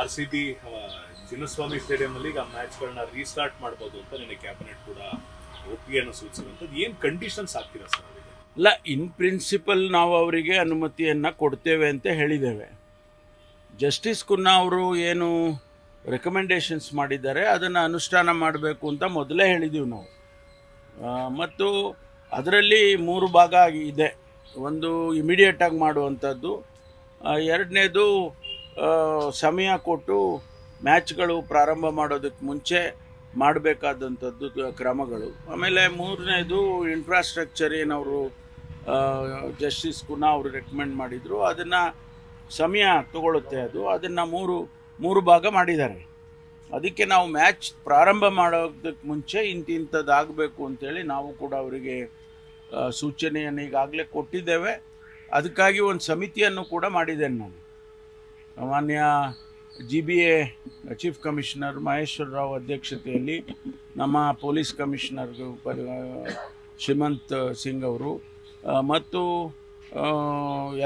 R C B Chinnaswamy stadium ಅಲ್ಲಿ ಈಗ ಮ್ಯಾಚ್ಗಳನ್ನ restart ಮಾಡ್ಬೋದು ಅಂತ ನಿನ್ನೆ ಕ್ಯಾಬಿನೆಟ್ ಕೂಡ ಒಪ್ಪಿಗೆಯನ್ನು ಸೂಚಿಸಿರುವಂಥದ್ದು. ಏನು ಕಂಡೀಷನ್ಸ್ ಹಾಕ್ತೀರಾ ಸರ್ ಅವರಿಗೆ? ಇಲ್ಲ ಇನ್ ಪ್ರಿನ್ಸಿಪಲ್ ನಾವು ಅವರಿಗೆ ಅನುಮತಿಯನ್ನು ಕೊಡ್ತೇವೆ ಅಂತ ಹೇಳಿದ್ದೇವೆ. ಜಸ್ಟಿಸ್ ಕುನ್ನಾ ಅವರು ಏನು ರೆಕಮೆಂಡೇಷನ್ಸ್ ಮಾಡಿದ್ದಾರೆ, ಅದನ್ನು ಅನುಷ್ಠಾನ ಮಾಡಬೇಕು ಅಂತ ಮೊದಲೇ ಹೇಳಿದ್ದೀವಿ ನಾವು. ಮತ್ತು ಅದರಲ್ಲಿ ಮೂರು ಭಾಗ ಇದೆ. ಒಂದು ಇಮಿಡಿಯೇಟಾಗಿ ಮಾಡುವಂಥದ್ದು. ಎರಡನೇದು ಸಮಯ ಕೊಟ್ಟು ಮ್ಯಾಚ್ಗಳು ಪ್ರಾರಂಭ ಮಾಡೋದಕ್ಕೆ ಮುಂಚೆ ಮಾಡಬೇಕಾದಂಥದ್ದು ಕ್ರಮಗಳು. ಆಮೇಲೆ ಮೂರನೇದು ಇನ್ಫ್ರಾಸ್ಟ್ರಕ್ಚರ್ ಏನವರು ಜಸ್ಟಿಸ್ ಕುನಾ ಅವರು ರೆಕಮೆಂಡ್ ಮಾಡಿದರು. ಅದನ್ನು ಸಮಯ ತಗೊಳುತ್ತೆ ಅದು. ಅದನ್ನು ಮೂರು ಮೂರು ಭಾಗ ಮಾಡಿದ್ದಾರೆ. ಅದಕ್ಕೆ ನಾವು ಮ್ಯಾಚ್ ಪ್ರಾರಂಭ ಮಾಡೋದಕ್ಕೆ ಮುಂಚೆ ಇಂತಿಂಥದ್ದು ಆಗಬೇಕು ಅಂತೇಳಿ ನಾವು ಕೂಡ ಅವರಿಗೆ ಸೂಚನೆಯನ್ನು ಈಗಾಗಲೇ ಕೊಟ್ಟಿದ್ದೇವೆ. ಅದಕ್ಕಾಗಿ ಒಂದು ಸಮಿತಿಯನ್ನು ಕೂಡ ಮಾಡಿದ್ದೇನೆ ನಾನು. ಮಾನ್ಯ G B A chief commissioner Maheshwara Rao ಅಧ್ಯಕ್ಷತೆಯಲ್ಲಿ ನಮ್ಮ ಪೊಲೀಸ್ ಕಮಿಷನರ್ ಶ್ರೀಮಂತ್ ಸಿಂಗ್ ಅವರು ಮತ್ತು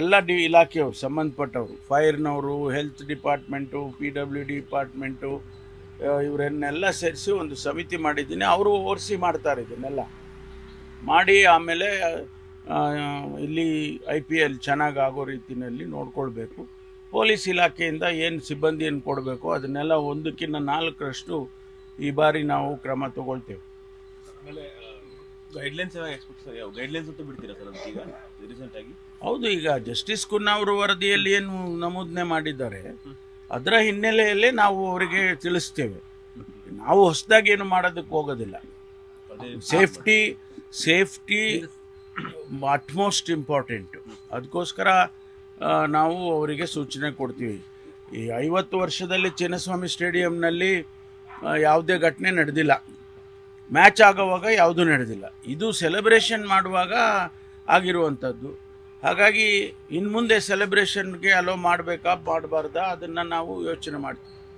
ಎಲ್ಲ ಡಿ ಇಲಾಖೆಯವರು ಸಂಬಂಧಪಟ್ಟವರು, ಫೈರ್ನವರು, health department, P W D department ಇವರನ್ನೆಲ್ಲ ಸೇರಿಸಿ ಒಂದು ಸಮಿತಿ ಮಾಡಿದ್ದೀನಿ. ಅವರು ಓರ್ಸಿ ಮಾಡ್ತಾರೆ ಇದನ್ನೆಲ್ಲ. ಮಾಡಿ ಆಮೇಲೆ ಇಲ್ಲಿ ಐ ಪಿ ಎಲ್ ಚೆನ್ನಾಗಿ ಆಗೋ ರೀತಿಯಲ್ಲಿ ನೋಡ್ಕೊಳ್ಬೇಕು. ಪೊಲೀಸ್ ಇಲಾಖೆಯಿಂದ ಏನು ಸಿಬ್ಬಂದಿಯನ್ನು ಕೊಡಬೇಕು ಅದನ್ನೆಲ್ಲ ಒಂದಕ್ಕಿಂತ ನಾಲ್ಕರಷ್ಟು ಈ ಬಾರಿ ನಾವು ಕ್ರಮ ತಗೊಳ್ತೇವೆ. ಗೈಡ್ಲೈನ್ಸ್ ಗೈಡ್ಲೈನ್ಸ್ ಅಂತ ಬಿಡ್ತೀರಾ ಸರ್ ಈಗ ರೀಸೆಂಟ್ ಆಗಿ? ಹೌದು ಈಗ ಜಸ್ಟಿಸ್ ಕುನ್ನಾ ಅವರು ವರದಿಯಲ್ಲಿ ಏನು ನಮೂದನೆ ಮಾಡಿದ್ದಾರೆ ಅದರ ಹಿನ್ನೆಲೆಯಲ್ಲೇ ನಾವು ಅವರಿಗೆ ತಿಳಿಸ್ತೇವೆ. ನಾವು ಹೊಸದಾಗಿ ಏನು ಮಾಡೋದಕ್ಕೆ ಹೋಗೋದಿಲ್ಲ. ಸೇಫ್ಟಿ ಸೇಫ್ಟಿ ಅಟ್ಮೋಸ್ಟ್ ಇಂಪಾರ್ಟೆಂಟ್ ಅದಕ್ಕೋಸ್ಕರ ನಾವು ಅವರಿಗೆ ಸೂಚನೆ ಕೊಡ್ತೀವಿ. ಈ ಐವತ್ತು ವರ್ಷದಲ್ಲಿ ಚಿನ್ನಸ್ವಾಮಿ ಸ್ಟೇಡಿಯಂನಲ್ಲಿ ಯಾವುದೇ ಘಟನೆ ನಡೆದಿಲ್ಲ. ಮ್ಯಾಚ್ ಆಗೋವಾಗ ಯಾವುದೂ ನಡೆದಿಲ್ಲ. ಇದು ಸೆಲೆಬ್ರೇಷನ್ ಮಾಡುವಾಗ ಆಗಿರುವಂಥದ್ದು. ಹಾಗಾಗಿ ಇನ್ನು ಮುಂದೆ ಸೆಲೆಬ್ರೇಷನ್ಗೆ ಅಲೋ ಮಾಡಬೇಕಾ, ಮಾಡಬಾರ್ದಾ, ಅದನ್ನು ನಾವು ಯೋಚನೆ ಮಾಡ್ತೀವಿ.